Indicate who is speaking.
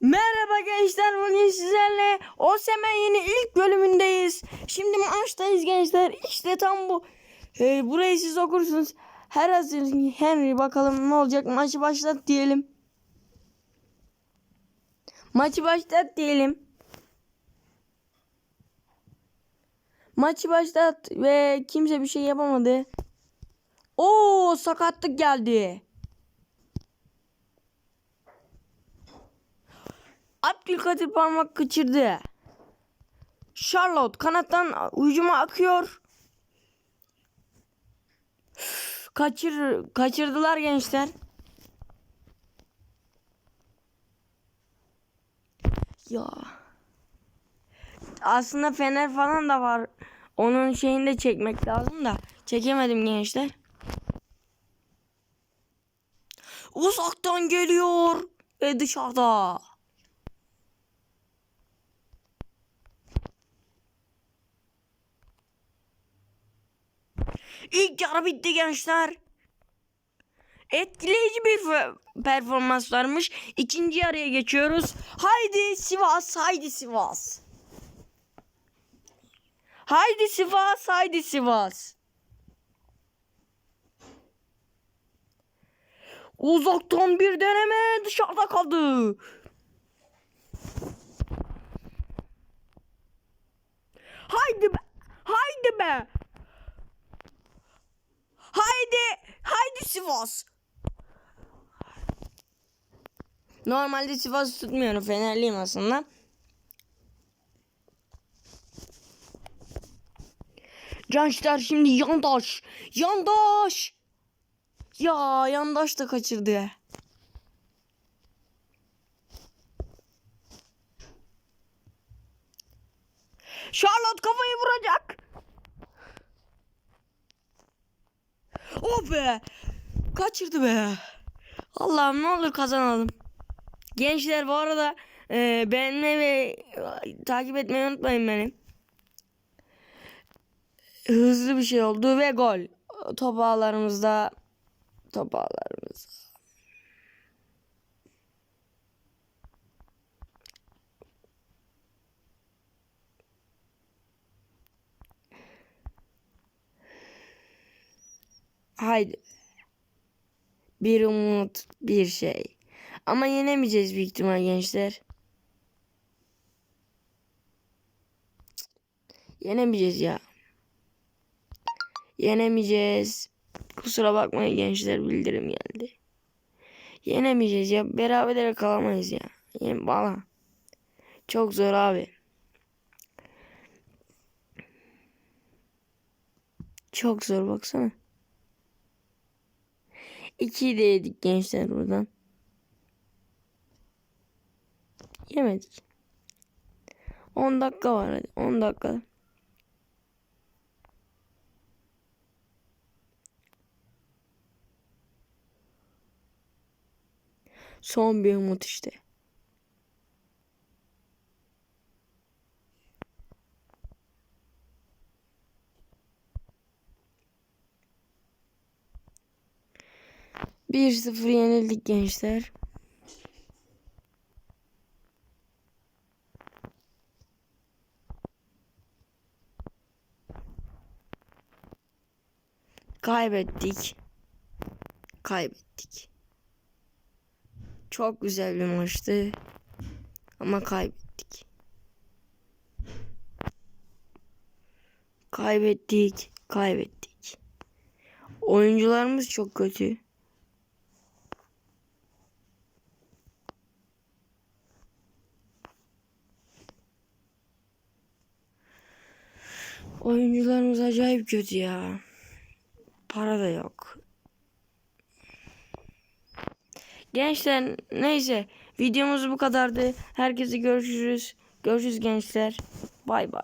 Speaker 1: Merhaba gençler bugün sizlerle OSM'nin ilk bölümündeyiz. Şimdi maçtayız gençler. İşte tam bu. Ee, burayı siz okursunuz. Her hazır Henry bakalım ne olacak. Maçı başlat diyelim. Maçı başlat diyelim. Maçı başlat ve kimse bir şey yapamadı. Oo sakatlık geldi. Abdülkadir parmak kaçırdı. Charlotte kanattan hücuma akıyor. Kaçır kaçırdılar gençler. Ya. Aslında Fener falan da var. Onun şeyini de çekmek lazım da çekemedim gençler. Uzaktan geliyor ve dışarıda. İlk yarı bitti gençler. Etkileyici bir performans varmış. İkinci yarıya geçiyoruz. Haydi Sivas, haydi Sivas. Haydi Sivas, haydi Sivas. Uzaktan bir deneme dışarıda kaldı. Haydi be. Haydi be. Haydi. Haydi Sivas. Normalde Sivas tutmuyorum. Fenerliyim aslında. Gençler şimdi yandaş. Yandaş. Ya yandaş da kaçırdı. Charlotte kafayı vuracak. Oh be. Kaçırdı be. Allah'ım ne olur kazanalım. Gençler bu arada e, beğenmeyi ve e, takip etmeyi unutmayın beni. Hızlı bir şey oldu ve gol. Top ağlarımızda. Top ağlarımızda. Haydi. Bir umut, bir şey. Ama yenemeyeceğiz büyük ihtimal gençler. Yenemeyeceğiz ya. Yenemeyeceğiz. Kusura bakmayın gençler bildirim geldi. Yenemeyeceğiz ya. Beraber kalamayız ya. Yem valla. Çok zor abi. Çok zor baksana. İkiyi de yedik gençler buradan. Yemedik. 10 dakika var hadi. 10 dakika. Son bir umut işte. Bir sıfır yenildik gençler. Kaybettik. Kaybettik. Çok güzel bir maçtı. Ama kaybettik. Kaybettik. Kaybettik. Oyuncularımız çok kötü. Oyuncularımız acayip kötü ya. Para da yok. Gençler neyse videomuz bu kadardı. Herkese görüşürüz. Görüşürüz gençler. Bay bay.